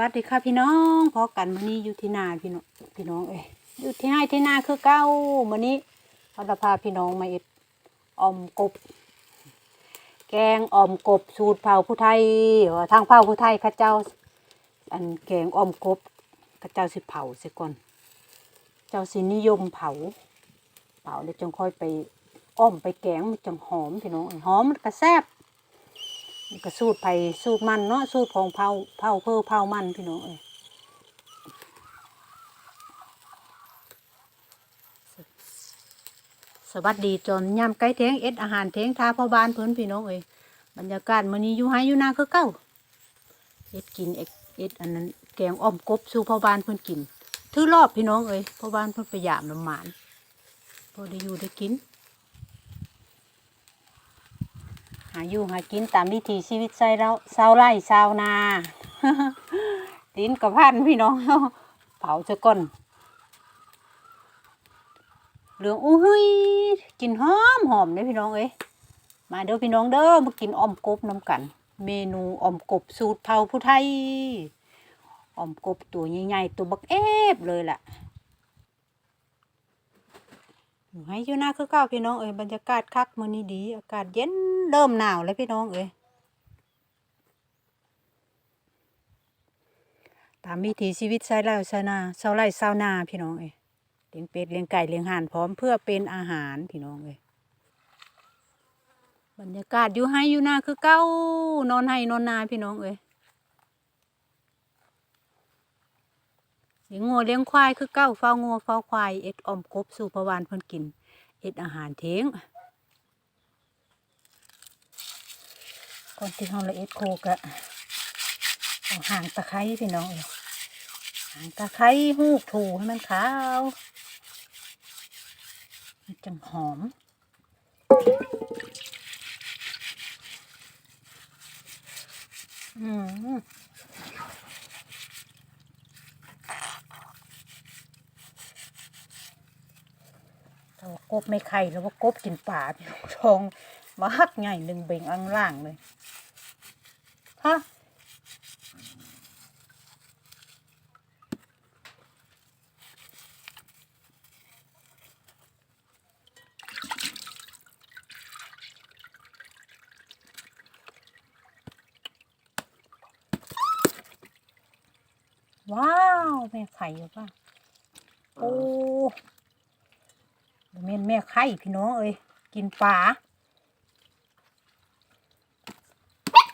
วัสดีค่ะพี่น้องพอกันมื้อนี้อยู่ที่นาพี่น้องพี่น้องเอ้ยอยู่ที่ให้ที่นาคือเก้ามื้อนี้เราจะพาพี่น้องมาเอ็ดออมกบ แกงออมกบสูตรเผาผู้ไทยทางเผาผู้ไทยข้าเจ้า อันแกงออมกบข้าเจ้าสิเผาเสียก่อน เจ้าสินิยมเผา เผาแล้วจงค่อยไปอ้อมไปแกงมันจังหอมพี่น้องหอมมันก็แซ่บ ก็สูตรไผ่สูตรมันเนาะสูตรของเผาเผาเพื่อเผามันพี่น้องเอ้ยสวัสดีจนยำไก่เทงเอ็ดอาหารเทงทาพ่อบ้านเพิ่นพี่น้องเอ้ยบรรยากาศมื้อนี้อยู่ไฮอยู่นาคือเก้าเอ็ดกินเอ็ดเอ็ดอันนั้นแกงอ้อมกบสู่พ่อบ้านเพิ่นกินถือรอบพี่น้องเอ้ยพ่อบ้านเพิ่นไปหยามน้ำหมานพอได้อยู่ได้กิน หาอยู่หากินตามวิถีชีวิตใส่เราชาวไร่ชาวนาดินกับพันพี่น้องเผาจะก่อนเหลืองอุ้ยกินหอมหอมเลยพี่น้องเอ้ยมาเด้อพี่น้องเด้อมากินอมกบน้ำกัน เมนูอมกบสูตรเผาผู้ไทยอ้อมกบตัวใหญ่ๆตัวบักเอฟเลยล่ะอยู่ให้อยู่หน้าคือเก้าพี่น้องเอ้ยบรรยากาศคักมื้อนี้ดี อากาศเย็น เริ่มหนาวแล้วพี่น้องเอ้ยตามวิถีชีวิตชาวไร่ชาวนาชาวไร่ชาวนาพี่น้องเอ้ยเลี้ยงเป็ดเลี้ยงไก่เลี้ยงห่านพร้อมเพื่อเป็นอาหารพี่น้องเอ้ยบรรยากาศอยู่ให้อยู่หน้าคือเก้านอนให้นอนนาพี่น้องเอ้ยเลี้ยงงัวเลี้ยงควายคือเก้าเฝ้างัวเฝ้าควายเอ็ดอมกบสู่พระวานเพิ่นกิน เอ็ดอาหารเทง ก่อนที่เราละเอ็ดโคกะเอาหางตะไคร้พี่น้องเอ้ยหางตะไคร้หูกถูให้มันขาวมันจังหอมอืมถ้าว่ากบไม่ไข่แล้วว่ากบกินป่าพี่น้องทอง มาหักใหญ่หนึ่งเบ่งอังล่างเลยฮะว้าว แม่ไข่อยู่ป่ะโอ้แม่นแม่ไข่พี่น้องเอ้ยกินปลา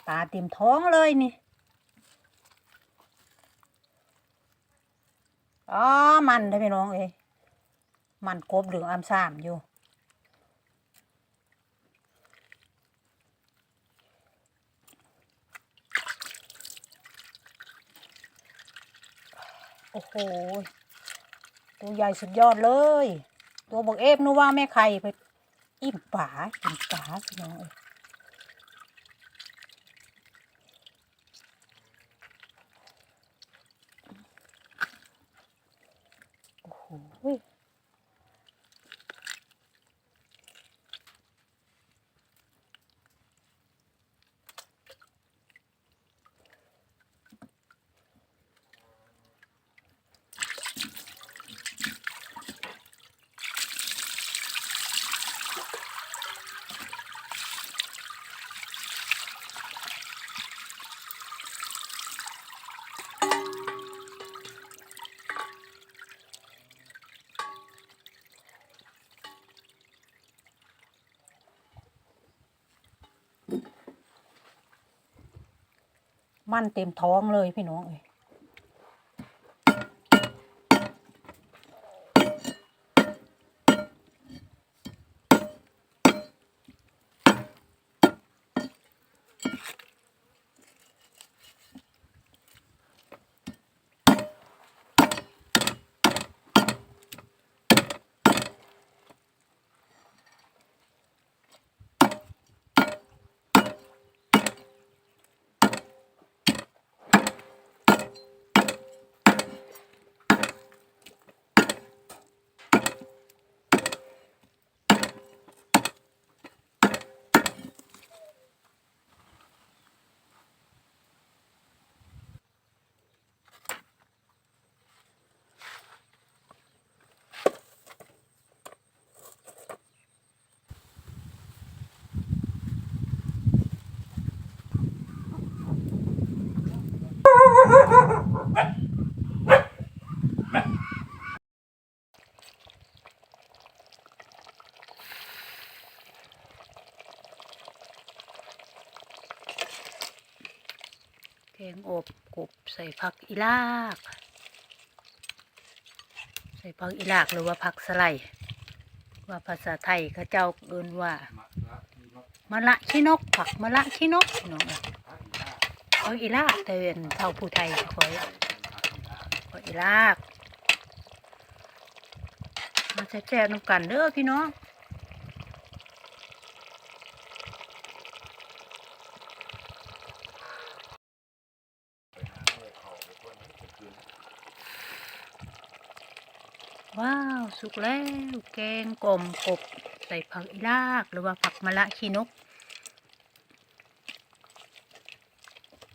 ปลาเต็มท้องเลยนี่อ๋อมันได้อพี่น้องเอ้มันกบเหลืองอามสามอยู่โอ้โห ตัวใหญ่สุดยอดเลย ตัวบอกเอฟนึกว่าแม่ไข่ไปอิ่มป่าอิ่มป่าพี่น้องเอ้ยโอ้โห มั่นเต็มท้องเลยพี่น้องเอ้ย อบกบใส่ผักอีลาก ใส่ผักอีลากหรือว่าผักสไลว่าภาษาไทยเขาเจ้าเอิ้นว่ามะละชินกผักมะละชินกน้องเอ้ยผักอีลากแต่เป็นเท่าผู้ไทยคอยผักอีลากมาแซ่บๆน้ำกันเด้อพี่น้อง ว้าว สุกแล้ว แกงกลมกบ ใส่ผักอีลาก หรือว่าผักมะละขี้นก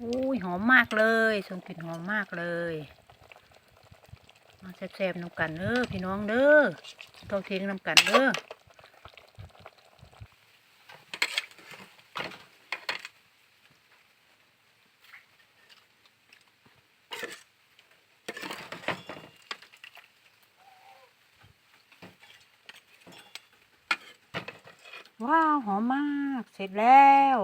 อุ้ยหอมมากเลยส่งกลิ่นหอมมากเลย มาแซ่บๆน้ำกันเด้อพี่น้องเด้อต้องเทงน้ำกันเด้อ ว้าวหอมมาก เสร็จแล้ว